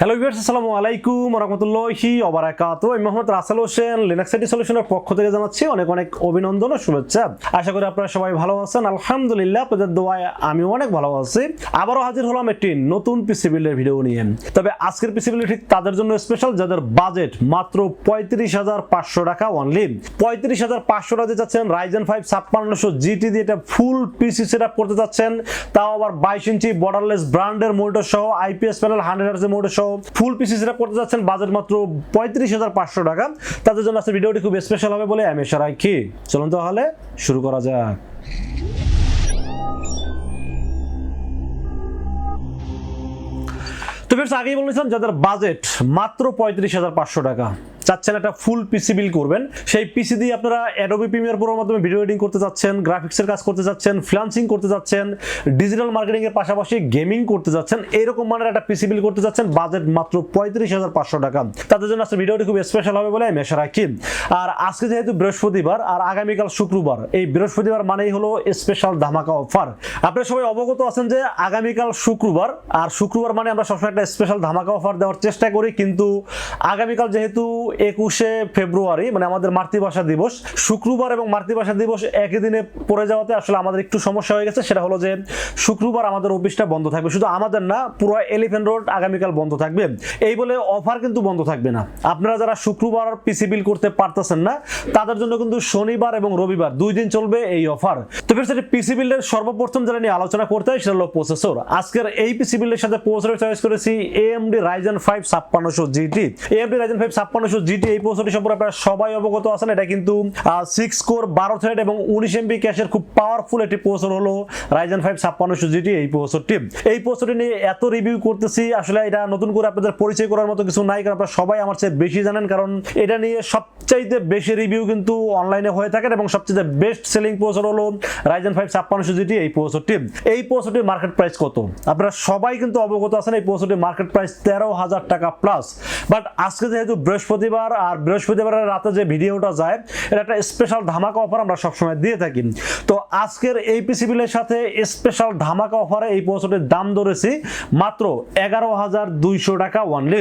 Hello viewers আসসালামু আলাইকুম, রহমতুল্লাহি ওবারাকাতু আমি মোহাম্মদ রাসেল হোসেন লিনাক্স আইটি সলিউশনের পক্ষ থেকে জানাচ্ছি অনেক অনেক অভিনন্দন ও শুভেচ্ছা। আশা করি আপনারা সবাই ভালো আছেন। আলহামদুলিল্লাহ, আপনাদের দোয়ায় আমি অনেক ভালো আছি। আবারও হাজির হলাম একটি নতুন পিসি বিলের ভিডিও নিয়ে। তবে আজকের পিসি বিল ঠিক তাদের জন্য স্পেশাল যাদের বাজেট মাত্র পঁয়ত্রিশ হাজার পাঁচশো টাকা অনলি পঁয়ত্রিশ হাজার পাঁচশো টাকা যাচ্ছেন রাইজেন ফাইভ ছাপ্পান্নশো জিটি দিয়ে এটা ফুল পিসি সেট করতে যাচ্ছেন তাও আবার বাইশ ইঞ্চি বর্ডারলেস ব্র্যান্ডের মোটর সহ আইপিএস প্যানেল হান্ড্রেড হার্সের মোটর সহ ফুল পিসি করতে যাচ্ছেন বাজেট মাত্র পঁয়ত্রিশ হাজার পাঁচশো টাকা। তাদের জন্য আজকের ভিডিওটি খুব স্পেশাল হবে বলে আমি এসে রাখি চলুন তাহলে শুরু করা যাক। তো ফ্রেন্ডস আগেই বলেছিলাম যাদের বাজেট মাত্র পঁয়ত্রিশ হাজার পাঁচশো টাকা। চাচ্ছেন একটা ফুল পিসি বিল করবেন। সেই পিসি দিয়ে আপনারা অ্যাডোবি প্রিমিয়ার প্রোর মাধ্যমে ভিডিও এডিটিং করতে যাচ্ছেন গ্রাফিক্সের কাজ করতে যাচ্ছেন ফ্রিলান্সিং করতে যাচ্ছেন ডিজিটাল মার্কেটিং এর পাশাপাশি গেমিং করতে যাচ্ছেন, এরকম মানের একটা পিসি বিল করতে যাচ্ছেন বাজেট মাত্র পঁয়ত্রিশ হাজার পাঁচশো টাকা। তাদের জন্য আজকে ভিডিওটি খুব স্পেশাল হবে বলে আমি আশা রাখি। আর আজকে যেহেতু বৃহস্পতিবার, আর আগামীকাল শুক্রবার, এই বৃহস্পতিবার মানেই হলো স্পেশাল ধামাকা অফার আপনারা সবাই অবগত আছেন যে আগামীকাল শুক্রবার, আর শুক্রবার মানে আমরা সবসময় একটা স্পেশাল ধামাকা অফার দেওয়ার চেষ্টা করি, কিন্তু আগামীকাল যেহেতু একুশে ফেব্রুয়ারি মানে আমাদের মাতৃভাষা দিবস। শুক্রবার এবং মাতৃভাষা দিবস একই দিনে পড়ে যাওয়াতে আসলে আমাদের একটু সমস্যা হয়ে গেছে। সেটা হলো যে শুক্রবার আমাদের অফিসটা বন্ধ থাকবে। শুধু আমাদের না, পুরো এলিফেন্ট রোড আগামীকাল বন্ধ থাকবে। এই বলে অফার কিন্তু বন্ধ থাকবে না। আপনারা যারা শুক্রবার পিসি বিল করতে পারতেছেন না, তাদের জন্য কিন্তু শনিবার এবং রবিবার দুই দিন চলবে এই অফার। তো ফের পিসি বিলের সর্বপ্রথম যেটা নিয়ে আলোচনা করতে হয়, সেটা হলো প্রসেসর আজকের এই পিসি বিলের সাথে প্রসেসর চয়েস করেছি এএমডি রাইজেন ফাইভ ছাপ্পান্নশো জিটি এএমডি রাইজেন ফাইভ ছাপ্পান্নশো জিটি এই প্রসেসরটি সম্পর্কে আপনারা সবাই অবগত আছেন। এটা কিন্তু সিক্স কোর বারো থ্রেড এবং উনিশ এমবি ক্যাশের খুব পাওয়ারফুল একটি প্রসেসর হলো রাইজেন ফাইভ ছাপ্পান্নশো জিটি এই প্রসেসরটি এই প্রসেসরটি নিয়ে এত রিভিউ করতেছি, আসলে এটা নতুন করে আপনাদের পরিচয় করার মতো কিছু নাই, কারণ আপনারা সবাই আমার চেয়ে বেশি জানেন, কারণ এটা নিয়ে সবচাইতে বেশি রিভিউ কিন্তু অনলাইনে হয়ে থাকে এবং সবচেয়ে বেস্ট সেলিং প্রসেসর হলো রাইজেন ফাইভ ছাপ্পান্নশো জিটি এই প্রসেসরটি এই প্রসেসরটির মার্কেট প্রাইস কত? আপনারা সবাই কিন্তু অবগত আছেন, এই প্রসেসরটির মার্কেট প্রাইস তেরো হাজার টাকা প্লাস বাট আজকে যেহেতু বৃহস্পতিবার আর বৃহস্পতিবারের রাতে যে ভিডিওটা যায়, এটা একটা স্পেশাল ধামাকা অফার আমরা সবসময় দিয়ে থাকি। তো আজকের এই পিসিবিলের সাথে স্পেশাল ধামাকা অফারে এই পৌঁছটির দাম ধরেছি মাত্র এগারো হাজার দুইশো টাকা ওয়ানলি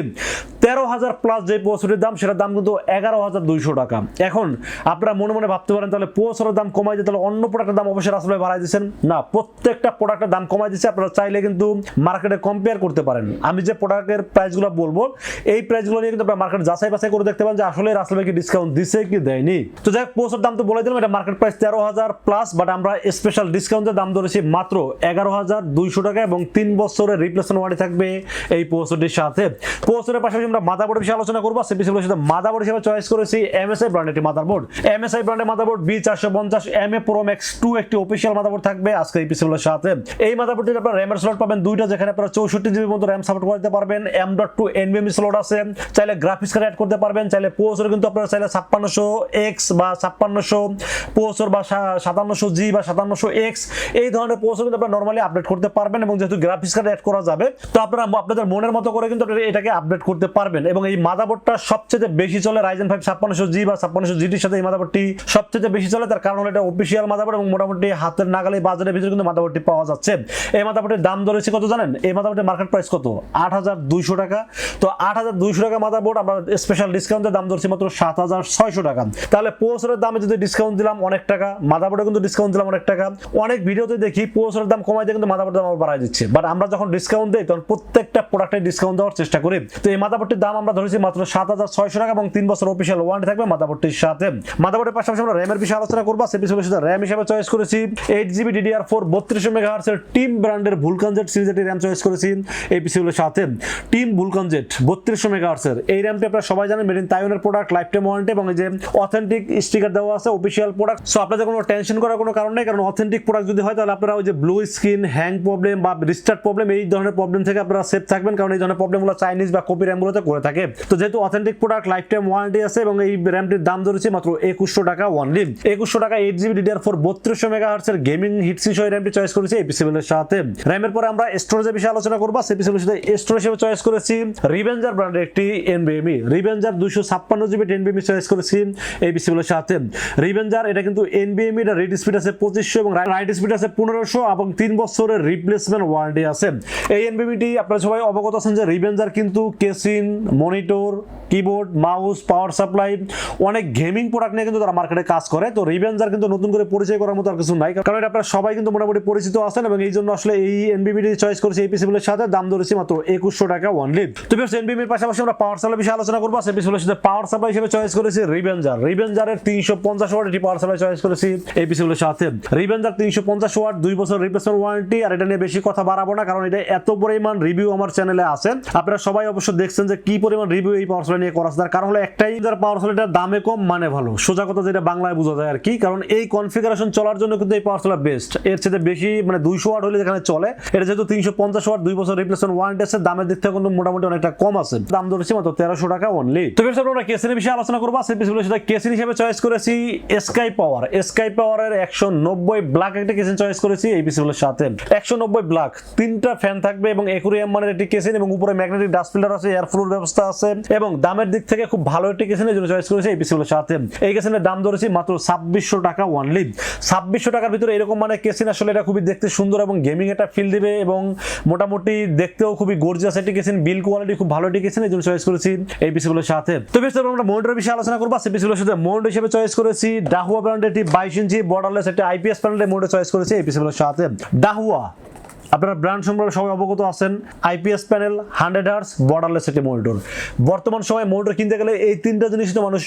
তেরো হাজার প্লাস যে প্রসেসরটির দাম, সেটার দাম কিন্তু এগারো হাজার দুইশো টাকা। এখন আপনারা মনে মনে ভাবতে পারেন, তাহলে প্রসেসরের দাম কমাই দিয়ে তাহলে অন্য প্রোডাক্টের দাম অবশ্যই আসলে বাড়াই দিচ্ছেন না, প্রত্যেকটা প্রোডাক্টের দাম কমাই দিচ্ছে আপনারা চাইলে কিন্তু মার্কেটে কম্পেয়ার করতে পারেন। আমি যে প্রোডাক্টের প্রাইসগুলো বলব, এই প্রাইসগুলো নিয়ে কিন্তু আপনারা মার্কেট যাচাই বাছাই করে দেখতে পারেন যে আসলে ভাই কি ডিসকাউন্ট দিছে কি দেয়নি। তো যাই হোক পোস্টের দাম তো বলে দিলাম, এটা মার্কেট প্রাইস তেরো হাজার প্লাস বাট আমরা স্পেশাল ডিসকাউন্টের দাম ধরেছি মাত্র এগারো হাজার দুইশো টাকা এবং তিন বছরের রিপ্লেসমেন্ট ওয়ারেন্টি থাকবে এই পোস্টটির সাথে। পোস্টের পাশাপাশি আমরা মাদাবোর্ড বিষয়ে আলোচনা করব। সে বিষয়গুলোর সাথে মাদাবোর্ড হিসেবে চয়েস করেছি এমএসআই ব্র্যান্ড একটি মাদারবোর্ড এমএসআই ব্র্যান্ডের মাদারবোর্ড বি চারশো পঞ্চাশ M A pro max two একটি অফিসিয়াল মাদারবোর্ড থাকবে আজকে এই পিসিগুলোর সাথে। এই মাদারবোর্ডটির আপনার র্যামের স্লট পাবেন দুইটা, যেখানে আপনারা চৌষট্টি জিবির মতো র্যাম সাপোর্ট করতে পারবেন। এম ডট টু এনবিএমই স্লট আছে। চাইলে গ্রাফিক্স কার্ড অ্যাড করতে পারবেন। চাইলে পোস্টর কিন্তু আপনারা চাইলে ছাপ্পান্নশো এক্স বা ছাপ্পান্নশো পোস্টর বা সাতান্নশো জি বা সাতান্নশো এক্স এই ধরনের পোস্টর কিন্তু আপনারা নর্মালি আপডেট করতে পারবেন এবং যেহেতু গ্রাফিক্স কার্ড অ্যাড করা যাবে, তো আপনারা আপনাদের মনের মতো করে কিন্তু এটাকে আপডেট করতে পারবেন। এবং এই মাদাবোর্ডটা সবচেয়ে বেশি চলে রাইজেন ফাইভ ছাপ্পান্নশো জি বা ছাপ্পান্নশো জিটির সাথে এই মাদাবোর্ডটি সবচেয়ে বেশি চলে। তার কারণ হলো এটা অফিসিয়াল মাদাবোর্ড এবং মোটামুটি হাতের নাগালে বাজারের ভিতরে কিন্তু মাদাবোর্ডটি পাওয়া যাচ্ছে। এই মাদাবোর্ডের দাম ধরেছে কত জানেন? এই মাদাবোর্ডের মার্কেট প্রাইস কত? আট হাজার দুইশো টাকা। তো আট হাজার দুইশো টাকা মাদাবোর্ড আমরা স্পেশাল ডিসকাউন্টের দাম ধরছি মাত্র সাত হাজার ছয়শো টাকা। তাহলে পোস্টের দামে যদি ডিসকাউন্ট দিলাম অনেক টাকা মাদাবোর্ডে কিন্তু ডিসকাউন্ট দিলাম অনেক টাকা। অনেক ভিডিওতে দেখি পোস্টের দাম কমাই দিয়ে কিন্তু মাদাবোর্ডের দাম বাড়াই দিচ্ছে। বাট আমরা যখন ডিসকাউন্ট দিই, তখন প্রত্যেকটা প্রোডাক্টের ডিসকাউন্ট দেওয়ার চেষ্টা করি। তো এই মাদাবোর্ডটির দাম আমরা ধরেছি মাত্র সাত হাজার ছয়শো টাকা এবং তিন বছর অফিসিয়াল ওয়ারেন্টি থাকবে মাদাবোর্ডটির সাথে। মাদাবোর্ডের পাশাপাশি আমরা র্যামের বিষয়ে আলোচনা করব। সে বিষয়ে সাথে র্যাম হিসেবে চয়েস করেছি। এইট জিবি ডিডিআর ফোর বত্রিশশো মেগা হার্সের টিম ব্র্যান্ডের ভুলকান জেট সিরিজের র্যাম চয়েস করেছি এই পিসিগুলোর সাথে। টিম ভুলকান জেট বত্রিশশো মেগা হার্সের এই র্যামটি আপনারা সবাই জানেন মেড ইন তাইওয়ানের প্রোডাক্ট লাইফ টাইম ওয়ারেন্টি এবং এই যে অথেন্টিক স্টিকার দেওয়া আছে অফিসিয়াল প্রোডাক্ট সো আপনাদের কোনো টেনশন করার কোনো কারণ নেই, কারণ অথেন্টিক প্রোডাক্ট যদি হয়, তাহলে আপনারা ওই যে ব্লু স্ক্রিন হ্যাং প্রবলেম বা রিস্টার্ট প্রবলেম এই ধরনের প্রবলেম থেকে আপনারা সেফ থাকবেন, কারণ এই ধরনের প্রবলেমগুলো চাইনিজ বা কপি র্যামগুলোতে করে থাকে। তো যেহেতু authentic product lifetime warranty আছে এবং এই র্যামটির দাম ধরেছি মাত্র একুশশো টাকা ওয়ানলি একুশশো টাকা এইট জিবি ডিডিআর ফোর বত্রিশশো মেগা হার্টসের গেমিং হিটসি সহ র্যামটি চয়েস করেছি এই পিসিবিলের সাথে। র্যামের পরে আমরা স্টোরেজের বিষয়ে আলোচনা করব। সেই পিসিবিলের সাথে স্টোরেজ হিসেবে চয়েস করেছি রিভেঞ্জার ব্র্যান্ডের একটি এনবিএমই রিভেঞ্জার দুইশো ছাপ্পান্ন জিবি এনবিএমই চয়েস করেছি এই পিসিবিলের সাথে। রিভেঞ্জার এটা কিন্তু এনবিএমই এটা রিড স্পিড আছে পঁচিশশো এবং রাইট স্পিড আছে পনেরোশো এবং তিন বছরের রিপ্লেসমেন্ট ওয়ারেন্টি আছে। এই এনবিএমইটি আপনারা সবাই অবগত আছেন যে রিভেঞ্জার কিন্তু casing, monitor, keyboard, mouse, power supply, অনেক গেমিং প্রোডাক্ট নিয়ে কিন্তু তারা মার্কেটে কাজ করে। তো রিভেঞ্জার কিন্তু নতুন করে পরিচয় করার মতো আর কিছু নাই। কারণ এটা আপনারা সবাই কিন্তু মোটামুটি পরিচিত আছেন এবং এই জন্য আসলে এই এনবিবিটি চয়েস করেছে এই পিসিবিলের সাথে। দাম ধরেছি মাত্র একুশশো টাকা ওয়ানলি তো বেশ এনবিবির পাশাপাশি আমরা পাওয়ার সাপ্লাই বিষয়ে আলোচনা করব। সেই পিসিবিলের সাথে পাওয়ার সাপ্লাই হিসেবে চয়েস করেছি রিভেঞ্জার রিভেঞ্জারের তিনশো পঞ্চাশ ওয়াট এটি পাওয়ার সাপ্লাই চয়েস করেছি এই পিসিবিলের সাথে। রিভেঞ্জার তিনশো পঞ্চাশ ওয়াট দুই বছর রিপ্লেসমেন্ট ওয়ারেন্টি আর এটা নিয়ে বেশি কথা বাড়াবো না, কারণ এটা এত পরিমাণ রিভিউ আমার চ্যানেলে আছে আপনারা সবাই অবশ্য দেখছেন যে কি পরিমাণ রিভিউ এই পাওয়ার সাপ্লাই নিয়ে করা আছে। তার কারণ হলো একটাই যার পাওয়ার সাপ্লাইটার দামে কম মানে ভালো। সোজা কথা যেটা বাংলায় বোঝা যায় আর কি, কারণ এই কনফিগারেশন চলার জন্য কিন্তু এই পাওয়ার সাপ্লাই বেস্ট এর চেয়ে বেশি মানে দুইশো ওয়াট হলে যেখানে চলে, এটা যেহেতু তিনশো পঞ্চাশ ওয়াট দুই বছর রিপ্লেসমেন্ট ওয়ারেন্টি আছে, দামের দিক থেকে কিন্তু মোটামুটি অনেকটা কম আছে। দাম ধরেছি মাত্র তেরোশো টাকা অনলি তো বেশ আমরা কেসিনের বিষয়ে আলোচনা করব। সেই পিছনে সেটা কেসিন হিসেবে চয়েস করেছি স্কাই পাওয়ার স্কাই পাওয়ারের একশো নব্বই ব্ল্যাক একটা কেসিন চয়েস করেছি এই পিসিগুলোর সাথে। একশো নব্বই ব্ল্যাক তিনটা ফ্যান থাকবে এবং একুরিয়াম মানের একটি কেসিন এবং উপরে ম্যাগনেটিক ডাস্ট ফিল্টার আছে, এয়ার ফ্লোর ব্যবস্থা আছে এবং দামের দিক থেকে খুব ভালো একটি কেসিনের জন্য চয়েস করেছি এই পিসিগুলোর সাথে। এই কেসিনের দাম ধরেছি মাত্র ছাব্বিশশো টাকা ওয়ানলি ছাব্বিশশো টাকার ভিতরে এরকম মানে কেসিন আসলে এটা খুবই দেখতে সুন্দর এবং গেমিং একটা ফিল দিবে এবং মোটামুটি দেখতেও খুবই গর্জিয়াস একটি কেসিন বিল কোয়ালিটি খুব ভালো একটি কেসিন এই জন্য চয়েস করেছি এই পিসিগুলোর সাথে। তো বেশ আমরা মনিটরের বিষয়ে আলোচনা করব। সেই পিসিগুলোর সাথে মনিটর হিসেবে চয়েস করেছি ডাহুয়া ব্র্যান্ডের একটি বাইশ ইঞ্চি বর্ডারলেস একটি আইপিএস প্যানেলের মনিটর চয়েস করেছি এই পিসিগুলোর সাথে। ডাহুয়া আপনারা ব্র্যান্ড সম্পর্কে সবাই অবগত আছেন IPS panel hundred hertz borderless একটি মনিটর বর্তমান সময়ে মনিটর কিনতে গেলে এই তিনটা জিনিস তো মানুষ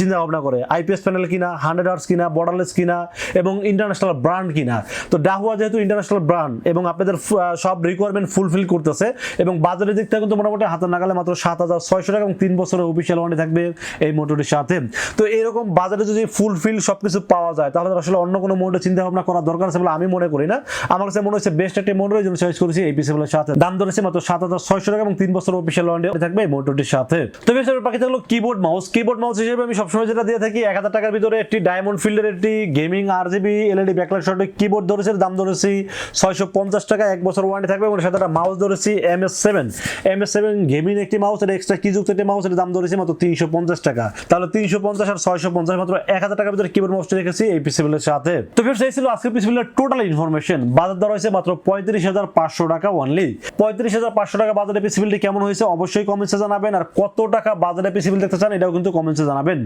চিন্তা ভাবনা করে আইপিএস প্যানেল কিনা হান্ড্রেড আওয়ার্স কিনা বর্ডারলেস কিনা, এবং ইন্টারন্যাশনাল ব্র্যান্ড কিনা। তো ডাহুয়া যেহেতু ইন্টারন্যাশনাল ব্র্যান্ড এবং আপনাদের সব রিকোয়ারমেন্ট ফুলফিল করতেছে, এবং বাজারের দিক থেকে কিন্তু মোটামুটি হাতের নাগালে মাত্র সাত হাজার ছয়শো টাকা এবং তিন বছরের অফিসিয়াল ওয়ারেন্টি থাকবে এই মোটরটির সাথে। তো এরকম বাজারে যদি ফুলফিল সব কিছু পাওয়া যায়, তাহলে আসলে অন্য কোনো মোটর চিন্তা ভাবনা করার দরকার আছে বলে আমি মনে করি না। আমার কাছে মনে হচ্ছে বেস্ট একটি মোটর এই জন্য চয়েস করেছি এই পিসিবলের সাথে। দাম ধরেছে মাত্র সাত হাজার ছয়শো টাকা এবং তিন বছর অফিসিয়াল ওয়ারেন্টি থাকবে এই মোটরটির সাথে। তো বেশ বাকি থাকল কিবোর্ড মাউস কিবোর্ড মাউস হিসেবে আমি সবসময় যেটা দিয়ে থাকি, এক হাজার টাকার ভিতরে একটি ডায়মন্ড ফিল্ডের একটি gaming RGB LED backlight short keyboard ধরেছে, দাম ধরেছি ছয়শো পঞ্চাশ টাকা, এক বছর ওয়ারেন্টি থাকবে এবং সাথে একটা মাউস ধরেছি M S seven M S seven gaming একটি মাউস এটা এক্সট্রা কিযুক্ত একটি মাউস এর দাম ধরেছি মাত্র তিনশো পঞ্চাশ টাকা। তাহলে তিনশো পঞ্চাশ আর ছয়শো পঞ্চাশ, মাত্র এক হাজার টাকার ভিতরে কিবোর্ড মাউসটি রেখেছি এই পিসিবিলের সাথে। তো ফির সেই ছিল আজকের পিসিবিলের টোটাল ইনফরমেশন বাজার দর হয়েছে মাত্র পঁয়ত্রিশ হাজার পাঁচশো টাকা অনলি পঁয়ত্রিশ হাজার পাঁচশো টাকা বাজারে পিসিবিলটি কেমন হয়েছে, অবশ্যই কমেন্টসে জানাবেন। আর কত টাকা বাজারে পিসিবিল দেখতে চান, এটাও কিন্তু কমেন্টসে জানাবেন।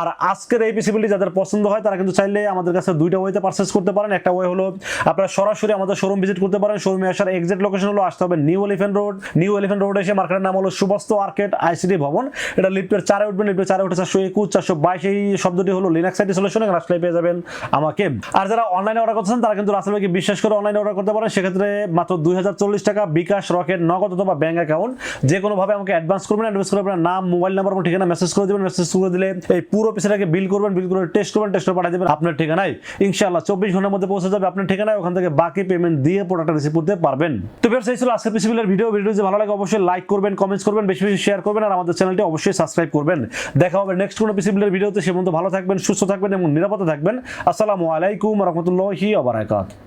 আর আজকের এই পিসিবিলটি যাদের পছন্দ হয়, তারা কিন্তু চাইলে আমাদের কাছে দুইটা ওয়েতে পারচেস করতে পারেন। একটা ওয়ে হলো আপনারা সরাসরি আমাদের শোরুম ভিজিট করতে পারেন। শোরুমে আসার এক্সাক্ট লোকেশন হলো আসতে হবে New Elephant Road New Elephant Road এসে মার্কেটের নাম হলো সুবস্ত আর্কেট আইসিডি ভবন। এটা লিফটের চারে উঠবেন লিফটের চারে উঠে চারশো একুশ, চারশো বাইশ, এই শব্দটি হলো লিনাক্স আইটি সলিউশন এখানে আসলে পেয়ে যাবেন আমাকে। আর যারা অনলাইনে অর্ডার করতেছেন, তারা কিন্তু রাসেল ভাইকে বিশ্বাস করে অনলাইনে অর্ডার করতে পারেন। সেক্ষেত্রে মাত্র দুই হাজার চল্লিশ টাকা বিকাশ, রকেট, নগদ অথবা ব্যাংক অ্যাকাউন্ট যে কোনোভাবে আমাকে অ্যাডভান্স করবেন। অ্যাডভান্স করে আপনার নাম মোবাইল নাম্বার এবং ঠিকানা মেসেজ করে দেবেন। মেসেজ করে দিলে এই পুরো পিছাটাকে বিল করবেন বিল করে টেস্ট করবেন টেস্ট করে পাঠিয়ে দেবেন আপনার ঠিকানায়। ইনশাআল্লাহ চব্বিশ ঘণ্টার মধ্যে পৌঁছে যাবে আপনার ঠিকানায়, ওখান থেকে বাকি পেমেন্ট দিয়ে প্রোডাক্টটা রিসিভ করতে পারবেন। তো বেশ এই ছিল আজকের পিসিবিলের ভিডিও ভিডিও যদি ভালো লাগে, অবশ্যই লাইক করবেন কমেন্টস করবেন, বেশি বেশি শেয়ার করবেন, আর আমাদের চ্যানেলটি অবশ্যই সাবস্ক্রাইব করবেন। দেখা হবে নেক্সট কোনো পিসিবিলের ভিডিওতে সে পর্যন্ত ভালো থাকবেন, সুস্থ থাকবেন এবং নিরাপদে থাকবেন। আসসালামু আলাইকুম রহমতুল্লাহি আবরাকাত